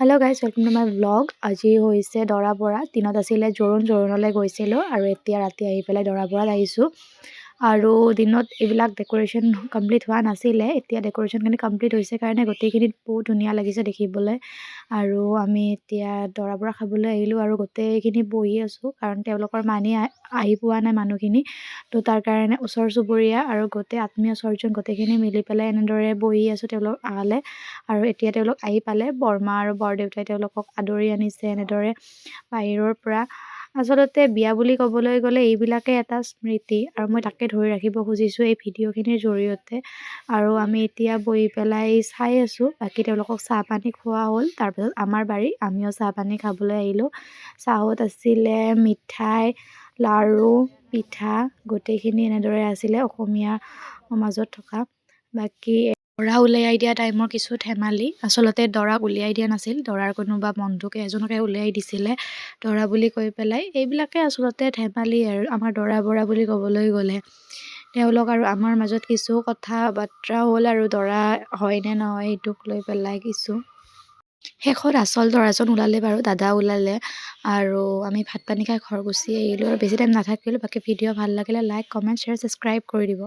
Hello' guys welcome to my blog আজি হৈছে দৰা বৰা। দিনত আছিলে জোৰোণ জোৰোণলৈ গৈছিলোঁ আৰু এতিয়া ৰাতি আহি পেলাই দৰা বৰাত আহিছোঁ। আৰু দিনত এইবিলাক ডেক'ৰেশ্যন কমপ্লিট হোৱা নাছিলে এতিয়া ডেক'ৰেশ্যনখিনি কমপ্লিট হৈছে কাৰণে গোটেইখিনিত বহুত ধুনীয়া লাগিছে দেখিবলৈ। আৰু আমি এতিয়া দৰা বৰা খাবলৈ আহিলোঁ আৰু গোটেইখিনি বহি আছোঁ কাৰণ তেওঁলোকৰ মানি আহি পোৱা নাই মানুহখিনি। তো তাৰ কাৰণে ওচৰ চুবুৰীয়া আৰু গোটেই আত্মীয় স্বজন গোটেইখিনি মিলি পেলাই এনেদৰে বহি আছোঁ তেওঁলোক আহালে আৰু এতিয়া তেওঁলোক আহি পালে বৰমা আৰু বৰদেউতাই তেওঁলোকক আদৰি আনিছে এনেদৰে বাহিৰৰ পৰা। আচলতে বিয়া বুলি ক'বলৈ গ'লে এইবিলাকেই এটা স্মৃতি আৰু মই তাকে ধৰি ৰাখিব খুজিছোঁ এই ভিডিঅ'খিনিৰ জৰিয়তে। আৰু আমি এতিয়া বহি পেলাই চাই আছোঁ বাকী তেওঁলোকক চাহ পানী খোৱা হ'ল। তাৰপিছত আমাৰ বাৰী আমিও চাহ পানী খাবলৈ আহিলোঁ। চাহত আছিলে মিঠাই লাৰু পিঠা গোটেইখিনি এনেদৰে আছিলে অসমীয়া সমাজত থকা। বাকী দৰা উলিয়াই দিয়া টাইমৰ কিছু ধেমালি। আচলতে দৰাক উলিয়াই দিয়া নাছিল দৰাৰ কোনোবা বন্ধুকে এজনকে উলিয়াই দিছিলে দৰা বুলি কৈ পেলাই। এইবিলাকে আচলতে ধেমালি আৰু আমাৰ দৰা বৰা বুলি ক'বলৈ গ'লে। তেওঁলোক আৰু আমাৰ মাজত কিছু কথা বাৰ্তা হ'ল আৰু দৰা হয় নে নহয় সেইটোক লৈ পেলাই কিছু। শেষত আচল দৰাজন ওলালে বাৰু দাদা ওলালে আৰু আমি ভাত পানী খাই ঘৰ গুচি আহিলোঁ আৰু বেছি টাইম নাথাকিলোঁ বাকী ভিডিঅ' ভাল লাগিলে লাইক কমেণ্ট শ্বেয়াৰ ছাবস্ক্ৰাইব কৰি দিব।